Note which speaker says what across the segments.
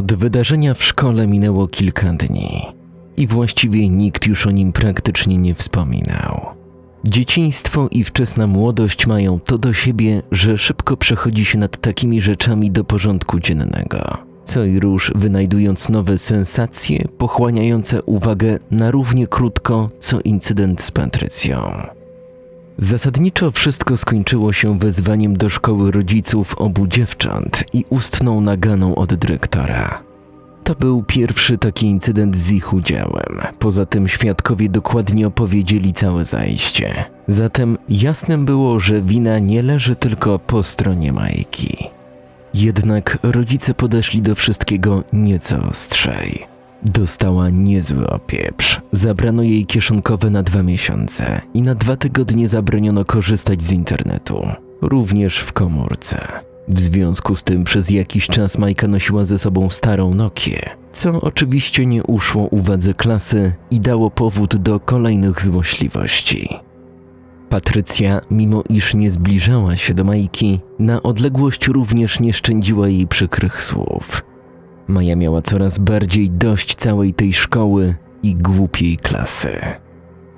Speaker 1: Od wydarzenia w szkole minęło kilka dni i właściwie nikt już o nim praktycznie nie wspominał. Dzieciństwo i wczesna młodość mają to do siebie, że szybko przechodzi się nad takimi rzeczami do porządku dziennego. Co i róż wynajdując nowe sensacje, pochłaniające uwagę na równie krótko, co incydent z Patrycją. Zasadniczo wszystko skończyło się wezwaniem do szkoły rodziców obu dziewcząt i ustną naganą od dyrektora. To był pierwszy taki incydent z ich udziałem. Poza tym świadkowie dokładnie opowiedzieli całe zajście. Zatem jasnym było, że wina nie leży tylko po stronie Majki. Jednak rodzice podeszli do wszystkiego nieco ostrzej. Dostała niezły opieprz. Zabrano jej kieszonkowe na dwa miesiące i na dwa tygodnie zabroniono korzystać z internetu, również w komórce. W związku z tym przez jakiś czas Majka nosiła ze sobą starą Nokię, co oczywiście nie uszło uwadze klasy i dało powód do kolejnych złośliwości. Patrycja, mimo iż nie zbliżała się do Majki, na odległość również nie szczędziła jej przykrych słów. Maja miała coraz bardziej dość całej tej szkoły i głupiej klasy.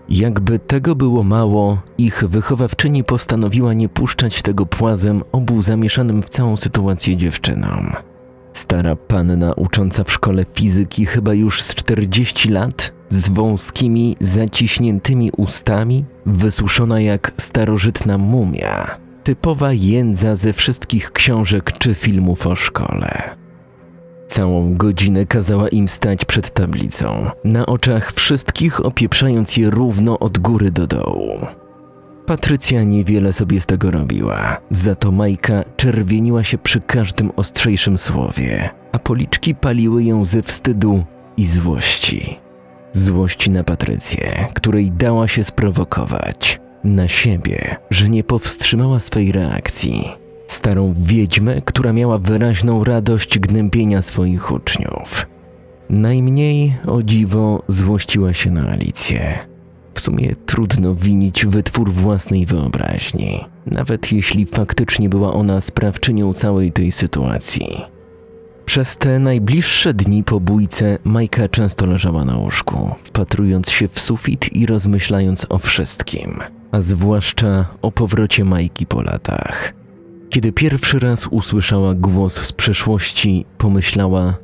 Speaker 1: Jakby tego było mało, ich wychowawczyni postanowiła nie puszczać tego płazem obu zamieszanym w całą sytuację dziewczynom. Stara panna ucząca w szkole fizyki chyba już z 40 lat, z wąskimi, zaciśniętymi ustami, wysuszona jak starożytna mumia, typowa jędza ze wszystkich książek czy filmów o szkole. Całą godzinę kazała im stać przed tablicą, na oczach wszystkich opieprzając je równo od góry do dołu. Patrycja niewiele sobie z tego robiła, za to Majka czerwieniła się przy każdym ostrzejszym słowie, a policzki paliły ją ze wstydu i złości. Złości na Patrycję, której dała się sprowokować, na siebie, że nie powstrzymała swej reakcji starą wiedźmę, która miała wyraźną radość gnębienia swoich uczniów. Najmniej, o dziwo, złościła się na Alicję. W sumie trudno winić wytwór własnej wyobraźni, nawet jeśli faktycznie była ona sprawczynią całej tej sytuacji. Przez te najbliższe dni po bójce Majka często leżała na łóżku, wpatrując się w sufit i rozmyślając o wszystkim, a zwłaszcza o powrocie Majki po latach. Kiedy pierwszy raz usłyszała głos z przeszłości, pomyślała: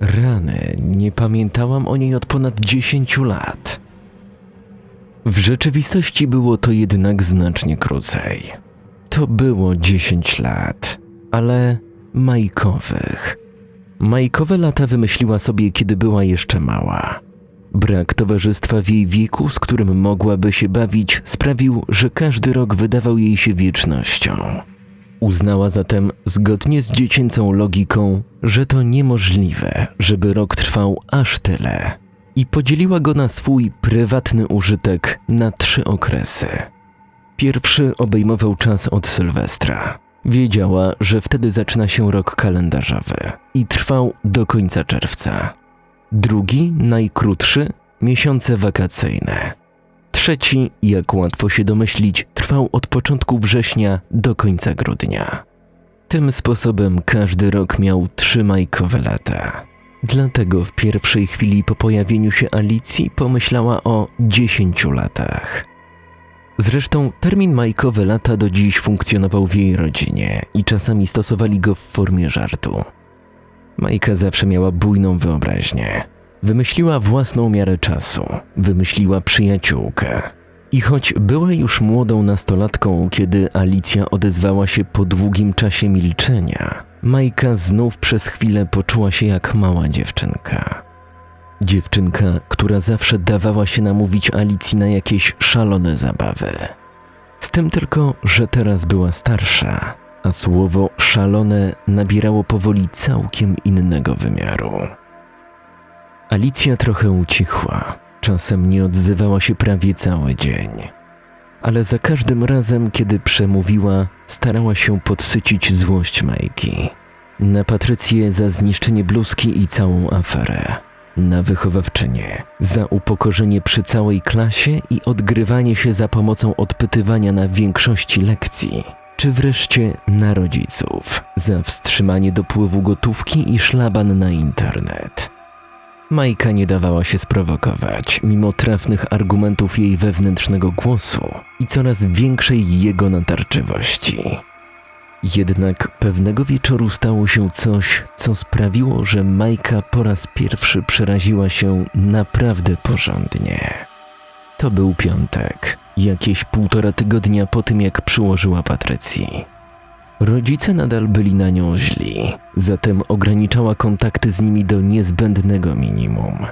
Speaker 1: Rany, nie pamiętałam o niej od ponad dziesięciu lat. W rzeczywistości było to jednak znacznie krócej. To było dziesięć lat, ale majkowych. Majkowe lata wymyśliła sobie, kiedy była jeszcze mała. Brak towarzystwa w jej wieku, z którym mogłaby się bawić, sprawił, że każdy rok wydawał jej się wiecznością. Uznała zatem, zgodnie z dziecięcą logiką, że to niemożliwe, żeby rok trwał aż tyle, i podzieliła go na swój prywatny użytek na trzy okresy. Pierwszy obejmował czas od Sylwestra. Wiedziała, że wtedy zaczyna się rok kalendarzowy i trwał do końca czerwca. Drugi, najkrótszy, miesiące wakacyjne Trzeci, jak łatwo się domyślić, trwał od początku września do końca grudnia. Tym sposobem każdy rok miał trzy majkowe lata. Dlatego w pierwszej chwili po pojawieniu się Alicji pomyślała o dziesięciu latach. Zresztą termin majkowe lata do dziś funkcjonował w jej rodzinie i czasami stosowali go w formie żartu. Majka zawsze miała bujną wyobraźnię. Wymyśliła własną miarę czasu, wymyśliła przyjaciółkę. I choć była już młodą nastolatką, kiedy Alicja odezwała się po długim czasie milczenia, Majka znów przez chwilę poczuła się jak mała dziewczynka. Dziewczynka, która zawsze dawała się namówić Alicji na jakieś szalone zabawy. Z tym tylko, że teraz była starsza, a słowo szalone nabierało powoli całkiem innego wymiaru. Alicja trochę ucichła, czasem nie odzywała się prawie cały dzień. Ale za każdym razem, kiedy przemówiła, starała się podsycić złość Majki. Na Patrycję za zniszczenie bluzki i całą aferę. Na wychowawczynię za upokorzenie przy całej klasie i odgrywanie się za pomocą odpytywania na większości lekcji. czy wreszcie na rodziców za wstrzymanie dopływu gotówki i szlaban na internet. Majka nie dawała się sprowokować, mimo trafnych argumentów jej wewnętrznego głosu i coraz większej jego natarczywości. Jednak pewnego wieczoru stało się coś, co sprawiło, że Majka po raz pierwszy przeraziła się naprawdę porządnie. To był piątek, jakieś półtora tygodnia po tym, jak przyłożyła Patrycji. Rodzice nadal byli na nią źli, zatem ograniczała kontakty z nimi do niezbędnego minimum.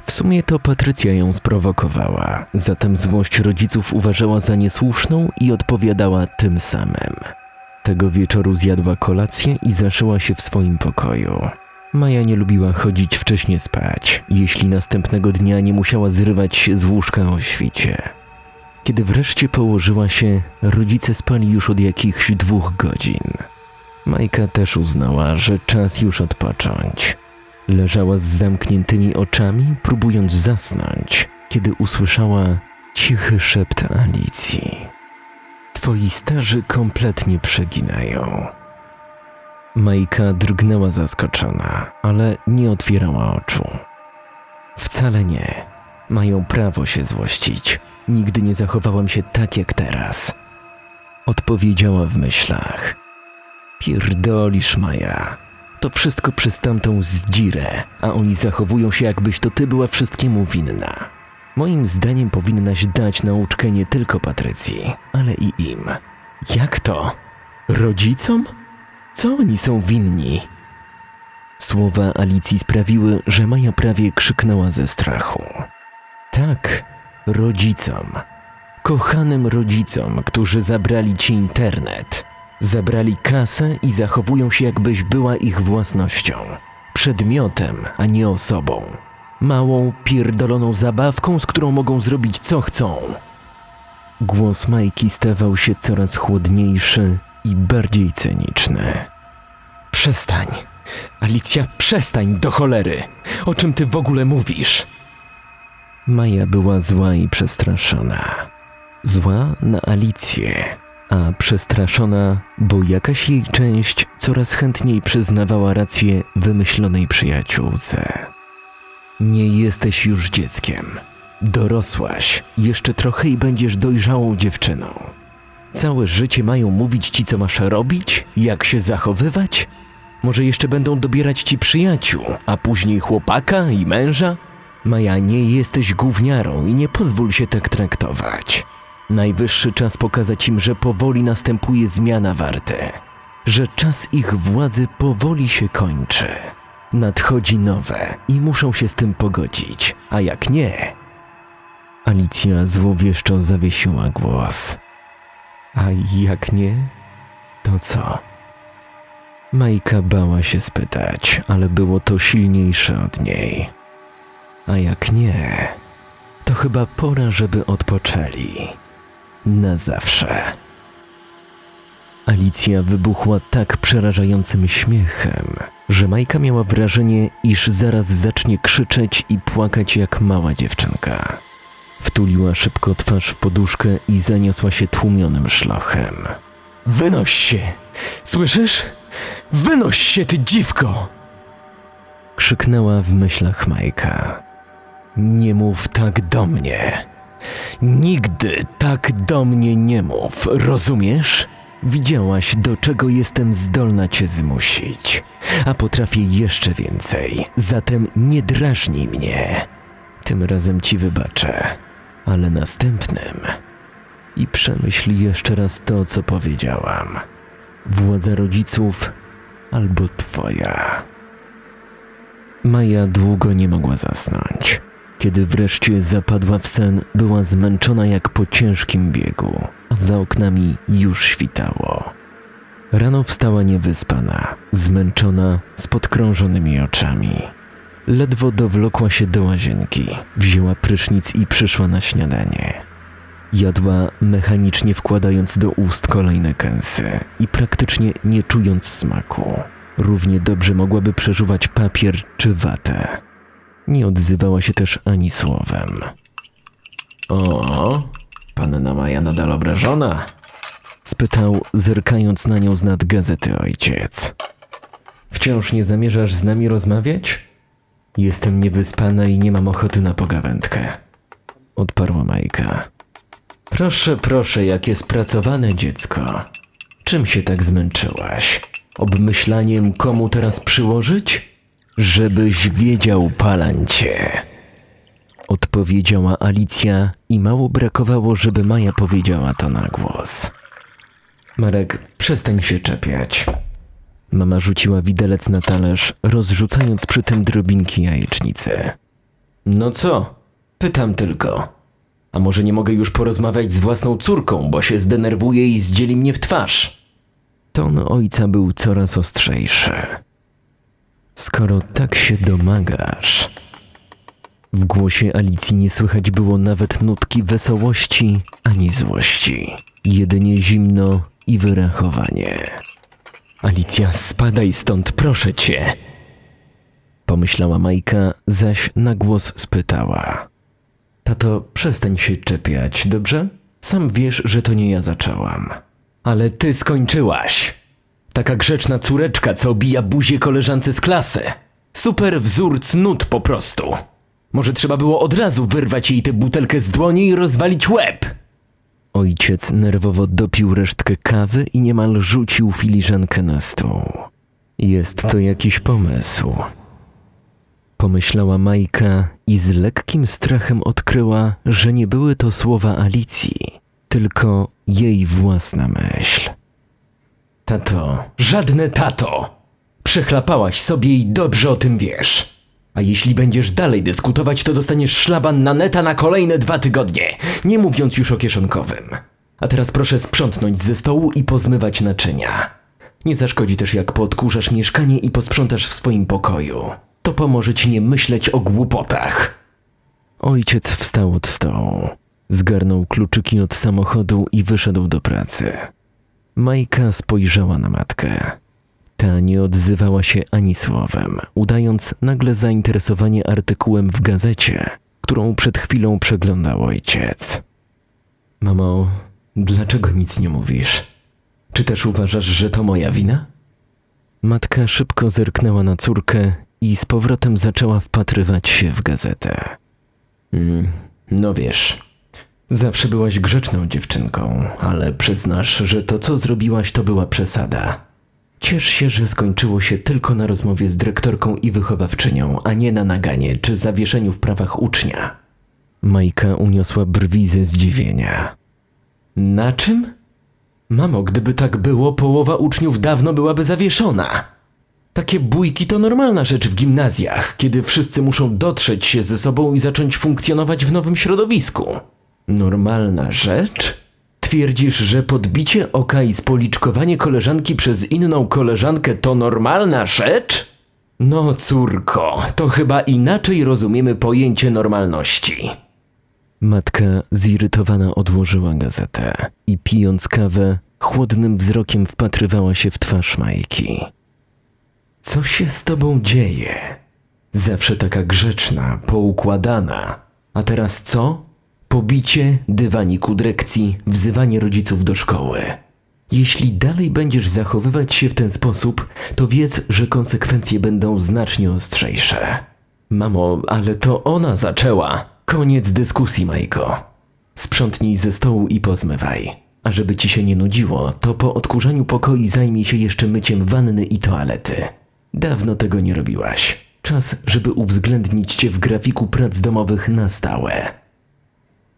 Speaker 1: W sumie to Patrycja ją sprowokowała, zatem złość rodziców uważała za niesłuszną i odpowiadała tym samym. Tego wieczoru zjadła kolację i zaszyła się w swoim pokoju. Maja nie lubiła chodzić wcześnie spać, jeśli następnego dnia nie musiała zrywać się z łóżka o świcie. Kiedy wreszcie położyła się, rodzice spali już od jakichś dwóch godzin. Majka też uznała, że czas już odpocząć. Leżała z zamkniętymi oczami, próbując zasnąć, kiedy usłyszała cichy szept Alicji. Twoi starzy kompletnie przeginają. Majka drgnęła zaskoczona, ale nie otwierała oczu. Wcale nie. Mają prawo się złościć. Nigdy nie zachowałam się tak jak teraz. Odpowiedziała w myślach. Pierdolisz, Maja. To wszystko przez tamtą zdzirę, a oni zachowują się jakbyś to ty była wszystkiemu winna. Moim zdaniem powinnaś dać nauczkę nie tylko Patrycji, ale i im. Jak to? Rodzicom? Co oni są winni? Słowa Alicji sprawiły, że Maja prawie krzyknęła ze strachu. Tak, rodzicom. Kochanym rodzicom, którzy zabrali ci internet. Zabrali kasę i zachowują się, jakbyś była ich własnością. Przedmiotem, a nie osobą. Małą, pierdoloną zabawką, z którą mogą zrobić co chcą. Głos Majki stawał się coraz chłodniejszy i bardziej cyniczny. Przestań. Alicja, przestań do cholery. O czym ty w ogóle mówisz? Maja była zła i przestraszona. Zła na Alicję, a przestraszona, bo jakaś jej część coraz chętniej przyznawała rację wymyślonej przyjaciółce. Nie jesteś już dzieckiem. Dorosłaś, jeszcze trochę i będziesz dojrzałą dziewczyną. Całe życie mają mówić ci, co masz robić, jak się zachowywać? Może jeszcze będą dobierać ci przyjaciół, a później chłopaka i męża? Maja, nie jesteś gówniarą i nie pozwól się tak traktować. Najwyższy czas pokazać im, że powoli następuje zmiana warty, że czas ich władzy powoli się kończy. Nadchodzi nowe i muszą się z tym pogodzić, a jak nie. Alicja złowieszczo zawiesiła głos. A jak nie, to co? Majka bała się spytać, ale było to silniejsze od niej. A jak nie, to chyba pora, żeby odpoczęli. Na zawsze. Alicja wybuchła tak przerażającym śmiechem, że Majka miała wrażenie, iż zaraz zacznie krzyczeć i płakać jak mała dziewczynka. Wtuliła szybko twarz w poduszkę i zaniosła się tłumionym szlochem. Wynoś się! Słyszysz? Wynoś się, ty dziwko! Krzyknęła w myślach Majka. Nie mów tak do mnie. Nigdy tak do mnie nie mów, rozumiesz? Widziałaś, do czego jestem zdolna cię zmusić, a potrafię jeszcze więcej, zatem nie drażnij mnie. Tym razem ci wybaczę, ale następnym. I przemyśl jeszcze raz to, co powiedziałam. Władza rodziców albo twoja. Maja długo nie mogła zasnąć. Kiedy wreszcie zapadła w sen, była zmęczona jak po ciężkim biegu, a za oknami już świtało. Rano wstała niewyspana, zmęczona, z podkrążonymi oczami. Ledwo dowlokła się do łazienki, wzięła prysznic i przyszła na śniadanie. Jadła mechanicznie wkładając do ust kolejne kęsy i praktycznie nie czując smaku. Równie dobrze mogłaby przeżuwać papier czy watę. Nie odzywała się też ani słowem. O, panna Maja nadal obrażona. Spytał, zerkając na nią z nad gazety ojciec. Wciąż nie zamierzasz z nami rozmawiać? Jestem niewyspana i nie mam ochoty na pogawędkę. Odparła Majka. Proszę, proszę, jakie spracowane dziecko. Czym się tak zmęczyłaś? Obmyślaniem, komu teraz przyłożyć? Żebyś wiedział, palancie. Odpowiedziała Alicja i mało brakowało, żeby Maja powiedziała to na głos. Marek, przestań się czepiać. Mama rzuciła widelec na talerz, rozrzucając przy tym drobinki jajecznicy. No co? Pytam tylko. A może nie mogę już porozmawiać z własną córką, bo się zdenerwuje i zdzieli mnie w twarz? Ton ojca był coraz ostrzejszy. Skoro tak się domagasz. W głosie Alicji nie słychać było nawet nutki wesołości ani złości. Jedynie zimno i wyrachowanie. Alicja, spadaj stąd, proszę cię. Pomyślała Majka, zaś na głos spytała. Tato, przestań się czepiać, dobrze? Sam wiesz, że to nie ja zaczęłam. Ale ty skończyłaś. Taka grzeczna córeczka, co obija buzię koleżance z klasy. Super wzór cnót po prostu. Może trzeba było od razu wyrwać jej tę butelkę z dłoni i rozwalić łeb. Ojciec nerwowo dopił resztkę kawy i niemal rzucił filiżankę na stół. Jest to jakiś pomysł. Pomyślała Majka i z lekkim strachem odkryła, że nie były to słowa Alicji, tylko jej własna myśl. Tato, żadne tato! Przechlapałaś sobie i dobrze o tym wiesz. A jeśli będziesz dalej dyskutować, to dostaniesz szlaban na neta na kolejne dwa tygodnie, nie mówiąc już o kieszonkowym. A teraz proszę sprzątnąć ze stołu i pozmywać naczynia. Nie zaszkodzi też jak podkurzasz mieszkanie i posprzątasz w swoim pokoju. To pomoże ci nie myśleć o głupotach. Ojciec wstał od stołu, zgarnął kluczyki od samochodu i wyszedł do pracy. Majka spojrzała na matkę. Ta nie odzywała się ani słowem, udając nagle zainteresowanie artykułem w gazecie, którą przed chwilą przeglądał ojciec. Mamo, dlaczego nic nie mówisz? Czy też uważasz, że to moja wina? Matka szybko zerknęła na córkę i z powrotem zaczęła wpatrywać się w gazetę. Mm, no wiesz, zawsze byłaś grzeczną dziewczynką, ale przyznasz, że to, co zrobiłaś, to była przesada. Ciesz się, że skończyło się tylko na rozmowie z dyrektorką i wychowawczynią, a nie na naganie czy zawieszeniu w prawach ucznia. Majka uniosła brwi ze zdziwienia. Na czym? Mamo, gdyby tak było, połowa uczniów dawno byłaby zawieszona. Takie bójki to normalna rzecz w gimnazjach, kiedy wszyscy muszą dotrzeć się ze sobą i zacząć funkcjonować w nowym środowisku. Normalna rzecz? Twierdzisz, że podbicie oka i spoliczkowanie koleżanki przez inną koleżankę to normalna rzecz? No córko, to chyba inaczej rozumiemy pojęcie normalności. Matka zirytowana odłożyła gazetę i pijąc kawę, chłodnym wzrokiem wpatrywała się w twarz Majki. Co się z tobą dzieje? Zawsze taka grzeczna, poukładana. A teraz co? Pobicie, dywanik u dyrekcji, wzywanie rodziców do szkoły. Jeśli dalej będziesz zachowywać się w ten sposób, to wiedz, że konsekwencje będą znacznie ostrzejsze. Mamo, ale to ona zaczęła. Koniec dyskusji, Majko. Sprzątnij ze stołu i pozmywaj. A żeby ci się nie nudziło, to po odkurzaniu pokoi zajmij się jeszcze myciem wanny i toalety. Dawno tego nie robiłaś. Czas, żeby uwzględnić cię w grafiku prac domowych na stałe.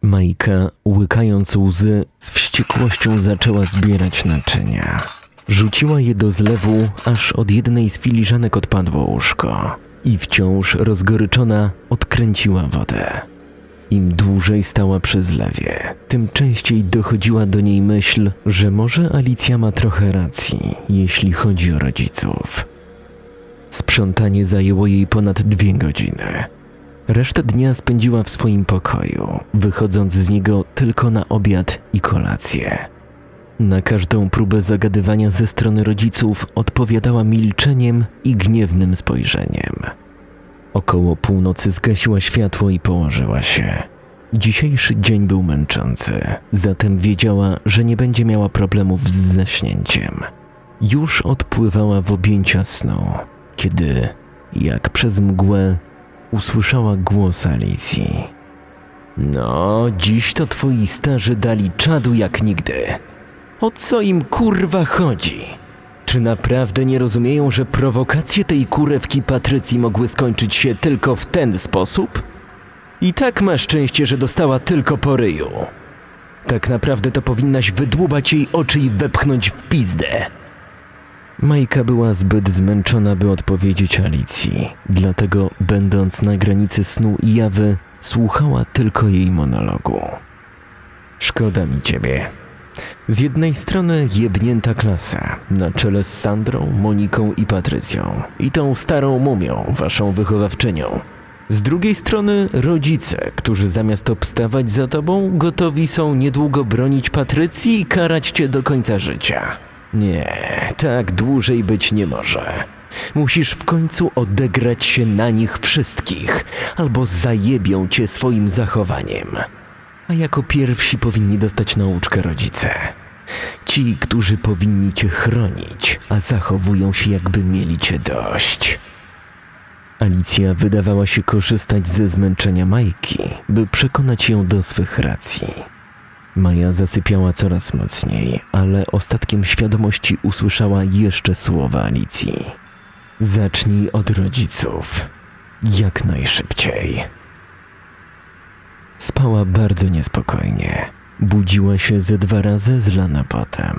Speaker 1: Majka, łykając łzy, z wściekłością zaczęła zbierać naczynia. Rzuciła je do zlewu, aż od jednej z filiżanek odpadło łóżko i wciąż rozgoryczona odkręciła wodę. Im dłużej stała przy zlewie, tym częściej dochodziła do niej myśl, że może Alicja ma trochę racji, jeśli chodzi o rodziców. Sprzątanie zajęło jej ponad dwie godziny. Resztę dnia spędziła w swoim pokoju, wychodząc z niego tylko na obiad i kolację. Na każdą próbę zagadywania ze strony rodziców odpowiadała milczeniem i gniewnym spojrzeniem. Około północy zgasiła światło i położyła się. Dzisiejszy dzień był męczący, zatem wiedziała, że nie będzie miała problemów z zaśnięciem. Już odpływała w objęcia snu, kiedy, jak przez mgłę, usłyszała głos Alicji. No, dziś to twoi starzy dali czadu jak nigdy. O co im kurwa chodzi? Czy naprawdę nie rozumieją, że prowokacje tej kurewki Patrycji mogły skończyć się tylko w ten sposób? I tak ma szczęście, że dostała tylko po ryju. Tak naprawdę to powinnaś wydłubać jej oczy i wepchnąć w pizdę. Majka była zbyt zmęczona, by odpowiedzieć Alicji, dlatego, będąc na granicy snu i jawy, słuchała tylko jej monologu. Szkoda mi ciebie. Z jednej strony jebnięta klasa, na czele z Sandrą, Moniką i Patrycją, i tą starą mumią, waszą wychowawczynią. Z drugiej strony rodzice, którzy zamiast obstawać za tobą, gotowi są niedługo bronić Patrycji i karać cię do końca życia. Nie, tak dłużej być nie może. Musisz w końcu odegrać się na nich wszystkich, albo zajebią cię swoim zachowaniem. A jako pierwsi powinni dostać nauczkę rodzice. Ci, którzy powinni cię chronić, a zachowują się jakby mieli cię dość. Alicja wydawała się korzystać ze zmęczenia Majki, by przekonać ją do swych racji. Maja zasypiała coraz mocniej, ale ostatkiem świadomości usłyszała jeszcze słowa Alicji. Zacznij od rodziców. Jak najszybciej. Spała bardzo niespokojnie. Budziła się ze dwa razy zlana potem.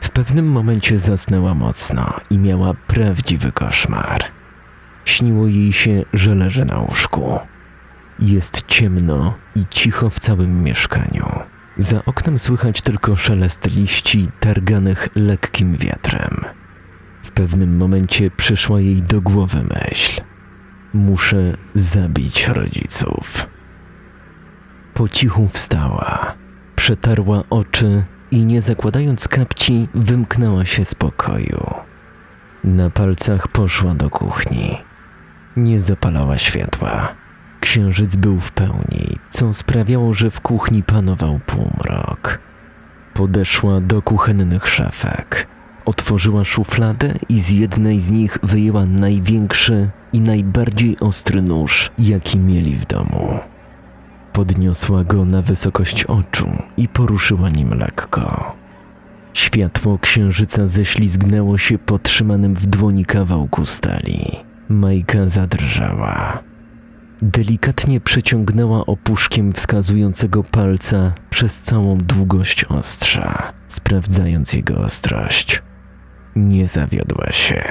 Speaker 1: W pewnym momencie zasnęła mocno i miała prawdziwy koszmar. Śniło jej się, że leży na łóżku. Jest ciemno i cicho w całym mieszkaniu. Za oknem słychać tylko szelest liści targanych lekkim wiatrem. W pewnym momencie przyszła jej do głowy myśl: Muszę zabić rodziców. Po cichu wstała, przetarła oczy i nie zakładając kapci, wymknęła się z pokoju. Na palcach poszła do kuchni. Nie zapalała światła. Księżyc był w pełni, co sprawiało, że w kuchni panował półmrok. Podeszła do kuchennych szafek. Otworzyła szufladę i z jednej z nich wyjęła największy i najbardziej ostry nóż, jaki mieli w domu. Podniosła go na wysokość oczu i poruszyła nim lekko. Światło księżyca ześlizgnęło się po trzymanym w dłoni kawałku stali. Majka zadrżała. Delikatnie przeciągnęła opuszkiem wskazującego palca przez całą długość ostrza, sprawdzając jego ostrość. Nie zawiodła się.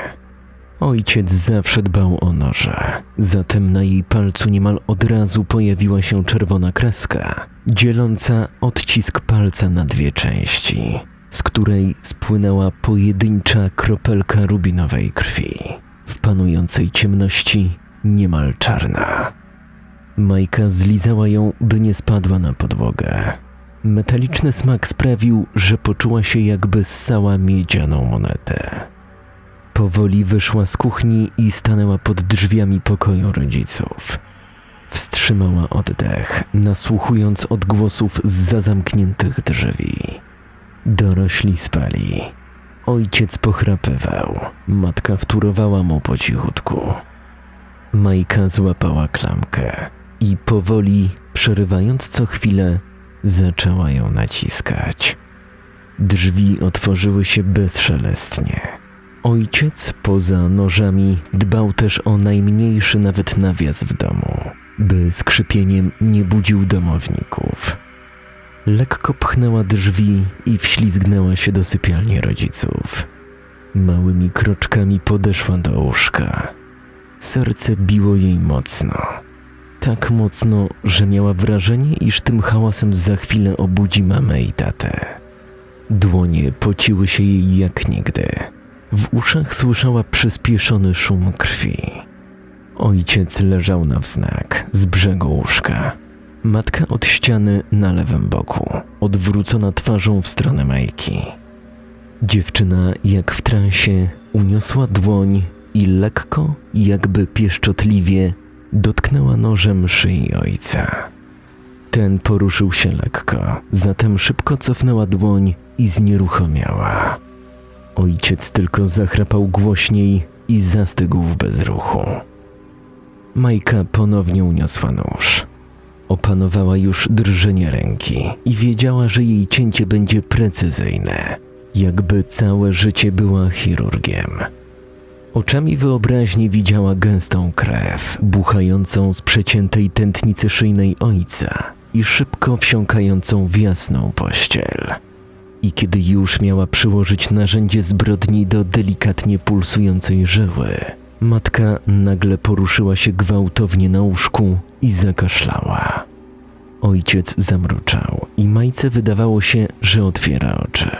Speaker 1: Ojciec zawsze dbał o noże, zatem na jej palcu niemal od razu pojawiła się czerwona kreska, dzieląca odcisk palca na dwie części, z której spłynęła pojedyncza kropelka rubinowej krwi, w panującej ciemności niemal czarna. Majka zlizała ją, by nie spadła na podłogę. Metaliczny smak sprawił, że poczuła się jakby ssała miedzianą monetę. Powoli wyszła z kuchni i stanęła pod drzwiami pokoju rodziców. Wstrzymała oddech, nasłuchując odgłosów z zamkniętych drzwi. Dorośli spali. Ojciec pochrapywał, matka wtórowała mu po cichutku. Majka złapała klamkę i powoli, przerywając co chwilę, zaczęła ją naciskać. Drzwi otworzyły się bezszelestnie. Ojciec, poza nożami, dbał też o najmniejszy nawet nawias w domu, by skrzypieniem nie budził domowników. Lekko pchnęła drzwi i wślizgnęła się do sypialni rodziców. Małymi kroczkami podeszła do łóżka. Serce biło jej mocno. Tak mocno, że miała wrażenie, iż tym hałasem za chwilę obudzi mamę i tatę. Dłonie pociły się jej jak nigdy. W uszach słyszała przyspieszony szum krwi. Ojciec leżał na wznak z brzegu łóżka. Matka od ściany na lewym boku, odwrócona twarzą w stronę Majki. Dziewczyna, jak w transie, uniosła dłoń i lekko, jakby pieszczotliwie, dotknęła nożem szyi ojca. Ten poruszył się lekko, zatem szybko cofnęła dłoń i znieruchomiała. Ojciec tylko zachrapał głośniej i zastygł w bezruchu. Majka ponownie uniosła nóż. Opanowała już drżenie ręki i wiedziała, że jej cięcie będzie precyzyjne, jakby całe życie była chirurgiem. Oczami wyobraźni widziała gęstą krew, buchającą z przeciętej tętnicy szyjnej ojca i szybko wsiąkającą w jasną pościel. I kiedy już miała przyłożyć narzędzie zbrodni do delikatnie pulsującej żyły, matka nagle poruszyła się gwałtownie na łóżku i zakaszlała. Ojciec zamruczał i Majce wydawało się, że otwiera oczy.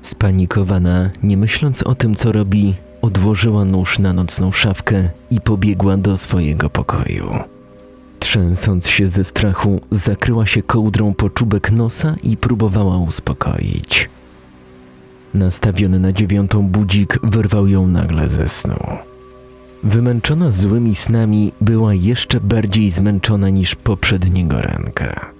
Speaker 1: Spanikowana, nie myśląc o tym, co robi, odłożyła nóż na nocną szafkę i pobiegła do swojego pokoju. Trzęsąc się ze strachu, zakryła się kołdrą po czubek nosa i próbowała uspokoić. Nastawiony na dziewiątą budzik wyrwał ją nagle ze snu. Wymęczona złymi snami, była jeszcze bardziej zmęczona niż poprzedniego ranka.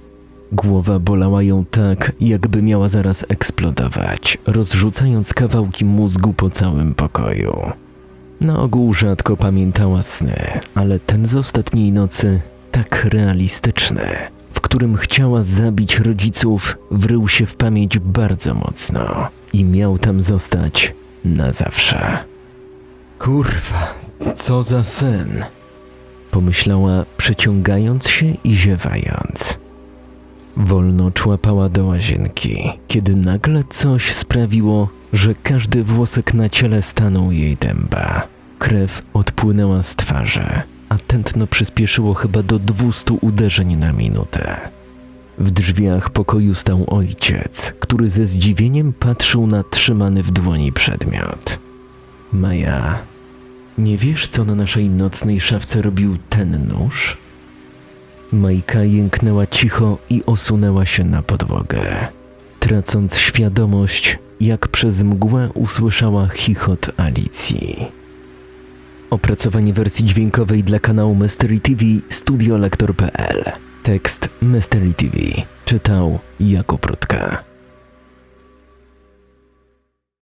Speaker 1: Głowa bolała ją tak, jakby miała zaraz eksplodować, rozrzucając kawałki mózgu po całym pokoju. Na ogół rzadko pamiętała sny, ale ten z ostatniej nocy tak realistyczny, w którym chciała zabić rodziców, wrył się w pamięć bardzo mocno i miał tam zostać na zawsze. Kurwa, co za sen! Pomyślała, przeciągając się i ziewając. Wolno człapała do łazienki, kiedy nagle coś sprawiło, że każdy włosek na ciele stanął jej dęba. Krew odpłynęła z twarzy, a tętno przyspieszyło chyba do 200 uderzeń na minutę. W drzwiach pokoju stał ojciec, który ze zdziwieniem patrzył na trzymany w dłoni przedmiot. Maja, nie wiesz, co na naszej nocnej szafce robił ten nóż? Majka jęknęła cicho i osunęła się na podłogę, tracąc świadomość, jak przez mgłę usłyszała chichot Alicji. Opracowanie wersji dźwiękowej dla kanału Mystery TV studiolektor.pl Tekst Mystery TV czytał Jakub Rutka.